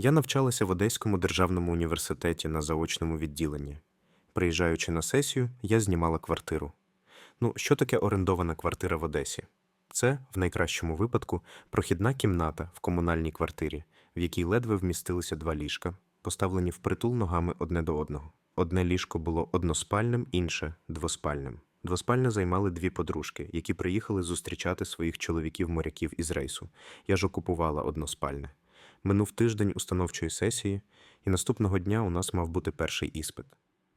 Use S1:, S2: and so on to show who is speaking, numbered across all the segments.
S1: Я навчалася в Одеському державному університеті на заочному відділенні. Приїжджаючи на сесію, я знімала квартиру. Ну, що таке орендована квартира в Одесі? Це, в найкращому випадку, прохідна кімната в комунальній квартирі, в якій ледве вмістилися два ліжка, поставлені впритул ногами одне до одного. Одне ліжко було односпальним, інше двоспальним. Двоспальне займали дві подружки, які приїхали зустрічати своїх чоловіків-моряків із рейсу. Я ж окупувала односпальне. Минув тиждень установчої сесії, і наступного дня у нас мав бути перший іспит.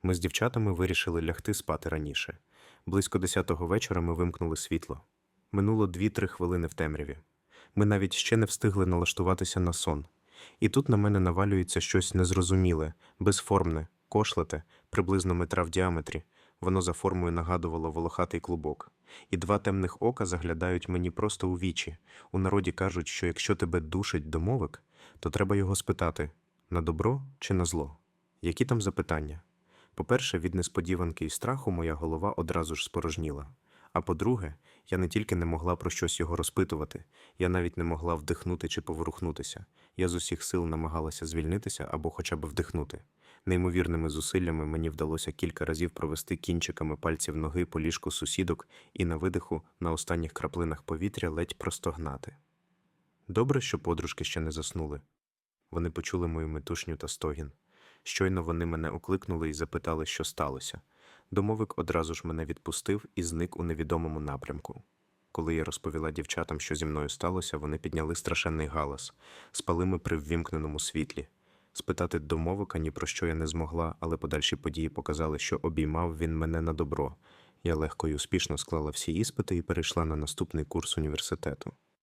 S1: Ми з дівчатами вирішили лягти спати раніше. Близько десятого вечора ми вимкнули світло. Минуло дві-три хвилини в темряві. Ми навіть ще не встигли налаштуватися на сон. І тут на мене навалюється щось незрозуміле, безформне, кошлате, приблизно метра в діаметрі. Воно за формою нагадувало волохатий клубок. І два темних ока заглядають мені просто у вічі. У народі кажуть, що якщо тебе душить домовик, то треба його спитати на добро чи на зло. Які там запитання? По-перше, від несподіванки і страху моя голова одразу ж спорожніла. А по-друге, я не тільки не могла про щось його розпитувати, я навіть не могла вдихнути чи поворухнутися. Я з усіх сил намагалася звільнитися або хоча б вдихнути. Неймовірними зусиллями мені вдалося кілька разів провести кінчиками пальців ноги по ліжку сусідок і на видиху на останніх краплинах повітря ледь простогнати. Добре, що подружки ще не заснули. Вони почули мою метушню та стогін. Щойно вони мене окликнули і запитали, що сталося. Домовик одразу ж мене відпустив і зник у невідомому напрямку. Коли я розповіла дівчатам, що зі мною сталося, вони підняли страшенний галас, спали ми при ввімкненому світлі. Спитати домовика ні про що я не змогла, але подальші події показали, що обіймав він мене на добро. Я легко і успішно склала всі іспити і перейшла на наступний курс університету.